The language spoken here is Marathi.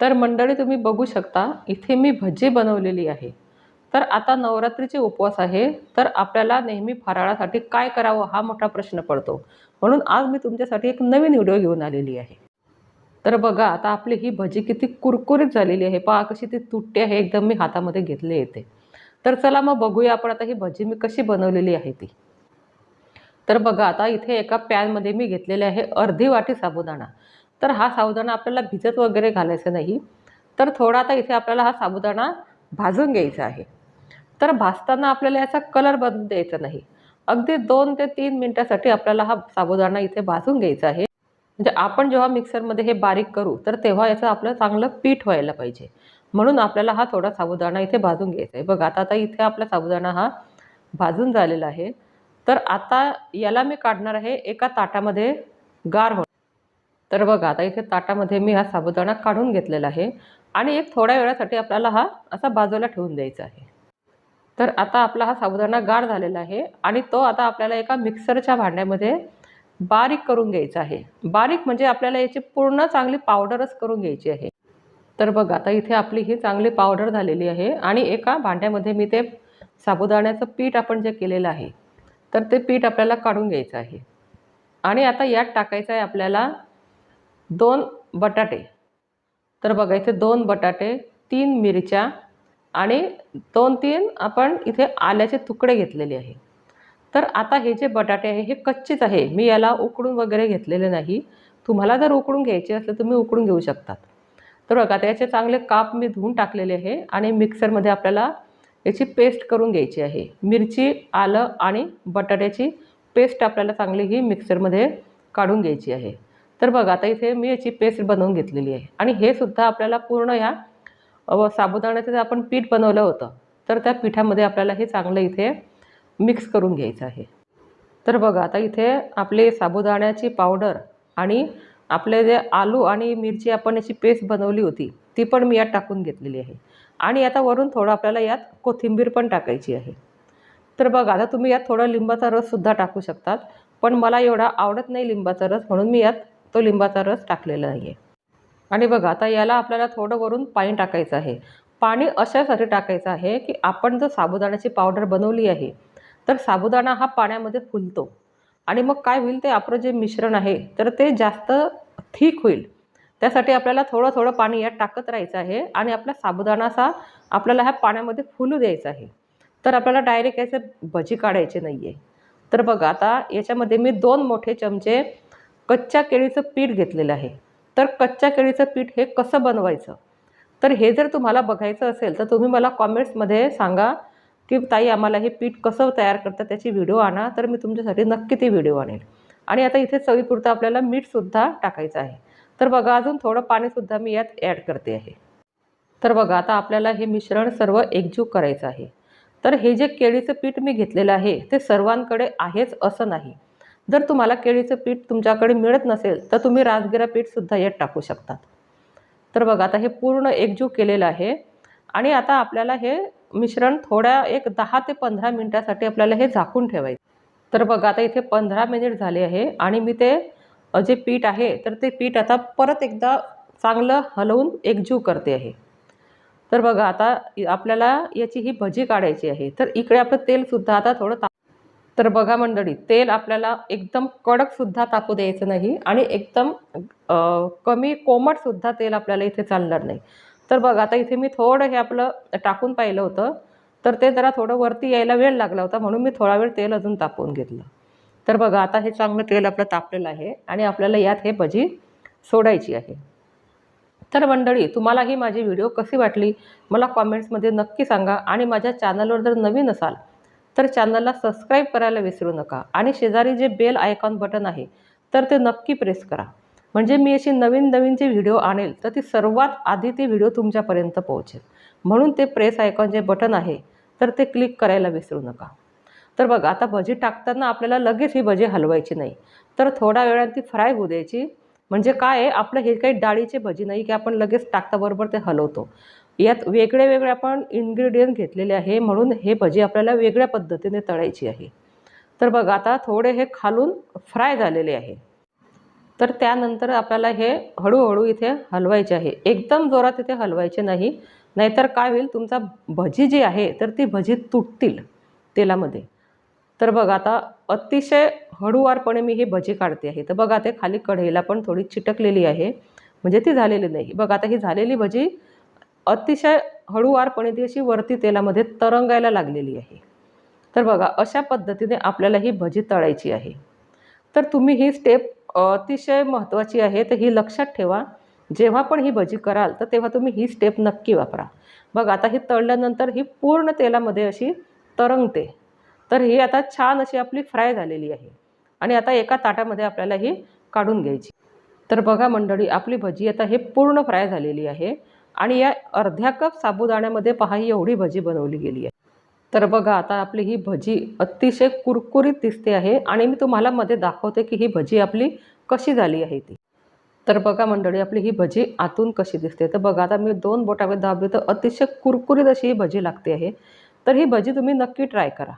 तर मंडळी तुम्ही बघू शकता इथे मी भजी बनवलेली आहे. तर आता नवरात्रीचे उपवास आहे. तर आपल्याला नेहमी फराळासाठी काय करावं हा मोठा प्रश्न पडतो. म्हणून आज मी तुमच्यासाठी एक नवीन व्हिडिओ घेऊन आलेली आहे. तर बघा आता आपली ही भजी किती कुरकुरीत झालेली आहे. पहा कशी ती तुटते आहे एकदम मी हातामध्ये घेतले येते तर चला मग बघूया आपण आता ही भजी मी कशी बनवलेली आहे ती. तर बघा आता इथे एका पॅनमध्ये मी घेतलेले आहे अर्धी वाटी साबुदाणा. तर हा साबुदाणा आपल्याला भिजत वगैरे घालायचा नाही. तर थोडा आता इथे आपल्याला हा साबुदाणा भाजून घ्यायचा आहे. तर भाजताना आपल्याला याचा कलर बदलून द्यायचा नाही. अगदी दोन ते तीन मिनटासाठी आपल्याला हा साबुदाणा इथे भाजून घ्यायचा आहे. म्हणजे आपण जेव्हा मिक्सरमध्ये हे बारीक करू तर तेव्हा याचं आपलं चांगलं पीठ व्हायला पाहिजे. म्हणून आपल्याला हा थोडा साबुदाणा इथे भाजून घ्यायचा आहे. बघा आता आता इथे आपला साबुदाणा हा भाजून झालेला आहे. तर आता याला मी काढणार आहे एका ताटामध्ये गार हो तर बघा आता इथे ताटामध्ये मी हा साबुदाणा काढून घेतलेला आहे आणि एक थोड्या वेळासाठी आपल्याला हा असा बाजूला ठेवून द्यायचा आहे. तर आता आपला हा साबुदाणा गाढ झालेला आहे आणि तो आता आपल्याला एका मिक्सरच्या भांड्यामध्ये बारीक करून घ्यायचा आहे. बारीक म्हणजे आपल्याला याची पूर्ण चांगली पावडरच करून घ्यायची आहे. तर बघा आता इथे आपली ही चांगली पावडर झालेली आहे आणि एका भांड्यामध्ये मी ते साबुदाण्याचं पीठ आपण जे केलेलं आहे तर ते पीठ आपल्याला काढून घ्यायचं आहे. आणि आता यात टाकायचं आहे आपल्याला दोन बटाटे. तर बघा इथे दोन बटाटे तीन मिरच्या आणि दोन तीन आपण इथे आल्याचे तुकडे घेतलेले आहे. तर आता हे जे बटाटे आहे हे कच्चेच आहे. मी याला उकडून वगैरे घेतलेले नाही. तुम्हाला जर उकडून घ्यायचे असेल तुम्ही उकडून घेऊ शकतात. तर बघा त्याचे चांगले काप मी धुवून टाकलेले आहे आणि मिक्सरमध्ये आपल्याला याची पेस्ट करून घ्यायची आहे. मिरची आलं आणि बटाट्याची पेस्ट आपल्याला चांगली ही मिक्सरमध्ये काढून घ्यायची आहे. तर बघा आता इथे मी याची पेस्ट बनवून घेतलेली आहे. आणि हे सुद्धा आपल्याला पूर्ण ह्या व साबुदाण्याचं जे आपण पीठ बनवलं होतं तर त्या पिठामध्ये आपल्याला हे चांगलं इथे मिक्स करून घ्यायचं आहे. तर बघा आता इथे आपले साबुदाण्याची पावडर आणि आपले जे आलू आणि मिरची आपण याची पेस्ट बनवली होती ती पण मी यात टाकून घेतलेली आहे. आणि आता वरून थोडं आपल्याला यात कोथिंबीर पण टाकायची आहे. तर बघा आता तुम्ही यात थोडा लिंबाचा रससुद्धा टाकू शकतात पण मला एवढा आवडत नाही लिंबाचा रस म्हणून मी यात तो लिंबाचा रस टाकलेला नाही आहे आणि बघा आता याला आपल्याला थोडं वरून पाणी टाकायचं आहे. पाणी अशासाठी टाकायचं आहे की आपण जर साबुदाण्याची पावडर बनवली आहे तर साबुदाणा हा पाण्यामध्ये फुलतो. आणि मग काय होईल ते आपलं जे मिश्रण आहे तर ते जास्त थिक होईल. त्यासाठी आपल्याला थोडं थोडं पाणी यात टाकत राहायचं आहे आणि आपला साबुदाणाचा आपल्याला ह्या पाण्यामध्ये फुलू द्यायचा आहे. तर आपल्याला डायरेक्ट याचे भजी काढायचे नाही आहे तर बघा आता याच्यामध्ये मी दोन मोठे चमचे कच्च्या केळीचं पीठ घेतलेलं आहे. तर कच्च्या केळीचं पीठ हे कसं बनवायचं? तर हे जर तुम्हाला बघायचं असेल तर तुम्ही मला कॉमेंट्समध्ये सांगा की ताई आम्हाला हे पीठ कसं तयार करतं त्याची व्हिडिओ आणा तर मी तुमच्यासाठी नक्की ती व्हिडिओ आणेल. आणि आता इथे चवीपुरतं आपल्याला मीठसुद्धा टाकायचं आहे. तर बघा अजून थोडं पाणीसुद्धा मी यात ॲड करते आहे. तर बघा आता आपल्याला हे मिश्रण सर्व एकजीव करायचं आहे. तर हे जे केळीचं पीठ मी घेतलेलं आहे ते सर्वांकडे आहेच असं नाही. जर तुम्हाला केळीचं पीठ तुमच्याकडे मिळत नसेल तर तुम्ही राजगिरा पीठसुद्धा यात टाकू शकतात तर बघा आता हे पूर्ण एकजीव केलेलं आहे. आणि आता आपल्याला हे मिश्रण थोड्या एक दहा ते पंधरा मिनटासाठी आपल्याला हे झाकून ठेवायचं. तर बघा आता इथे पंधरा मिनिट झाले आहे आणि मी ते जे पीठ आहे तर ते पीठ आता परत एकदा चांगलं हलवून एकजीव करते आहे. तर बघा आता आपल्याला याची ही भजी काढायची आहे. तर इकडे आपलं तेलसुद्धा आता थोडं तर बघा मंडळी तेल आपल्याला एकदम कडकसुद्धा तापू द्यायचं नाही आणि एकदम कमी कोमटसुद्धा तेल आपल्याला इथे चालणार नाही. तर बघा आता इथे मी थोडं हे आपलं टाकून पाहिलं होतं तर ते जरा थोडं वरती यायला वेळ लागला होता म्हणून मी थोडा वेळ तेल अजून तापवून घेतलं. तर बघा आता हे चांगलं तेल आपलं तापलेलं आहे आणि आपल्याला यात हे भजी सोडायची आहे. तर मंडळी तुम्हाला ही माझी व्हिडिओ कशी वाटली? मला कॉमेंट्समध्ये नक्की सांगा आणि माझ्या चॅनलवर जर नवीन असाल तर चॅनलला सबस्क्राईब करायला विसरू नका. आणि शेजारी जे बेल आयकॉन बटन आहे तर ते नक्की प्रेस करा. म्हणजे मी अशी नवीन नवीन जे व्हिडिओ आणेल तर ती सर्वात आधी ती व्हिडिओ तुमच्यापर्यंत पोहोचेल. म्हणून ते प्रेस आयकॉन जे बटन आहे तर ते क्लिक करायला विसरू नका. तर बघा आता भजी टाकताना आपल्याला लगेच ही भजी हलवायची नाही. तर थोड्या वेळाने ती फ्राय होऊ द्यायची. म्हणजे काय आहे आपलं हे काही डाळीची भजी नाही की आपण लगेच टाकताबरोबर ते हलवतो. यात वेगळे वेगळे आपण इन्ग्रेडियंट घेतलेले आहे म्हणून हे भजी आपल्याला वेगळ्या पद्धतीने तळायची आहे. तर बघा आता थोडे हे खालून फ्राय झालेले आहे. तर त्यानंतर आपल्याला हे हळूहळू इथे हलवायचे आहे. एकदम जोरात इथे हलवायचे नाही. नाहीतर काय होईल तुमचा भजी जी आहे तर ती भजी तुटतील तेलामध्ये. तर बघा आता अतिशय हळूवारपणे मी ही भजी काढते आहे. तर बघा ते खाली कढईला पण थोडी चिटकलेली आहे. म्हणजे ती झालेली नाही. बघा आता ही झालेली भजी अतिशय हळूवारपणे ती अशी वरती तेलामध्ये तरंगायला लागलेली आहे. तर बघा अशा पद्धतीने आपल्याला ही भजी तळायची आहे. तर तुम्ही ही स्टेप अतिशय महत्त्वाची आहे. तर ही लक्षात ठेवा. जेव्हा पण ही भजी कराल तर तेव्हा तुम्ही ही स्टेप नक्की वापरा. बघा आता ही तळल्यानंतर ही पूर्ण तेलामध्ये अशी तरंगते. तर ही आता छान अशी आपली फ्राय झालेली आहे. आणि आता एका ताटामध्ये आपल्याला ही काढून घ्यायची. तर बघा मंडळी आपली भजी आता हे पूर्ण फ्राय झालेली आहे. आणि या अर्ध्या कप साबुदाण्यामध्ये पहा ही एवढी भजी बनवली गेली आहे. तर बघा आता आपली ही भजी अतिशय कुरकुरीत दिसते आहे आणि मी तुम्हाला मध्ये दाखवते की ही भजी आपली कशी झाली आहे ती. तर बघा मंडळी आपली ही भजी आतून कशी दिसते तर बघा आता मी दोन बोटामध्ये दाबली तर अतिशय कुरकुरीत अशी ही भजी लागते आहे. तर ही भजी तुम्ही नक्की ट्राय करा.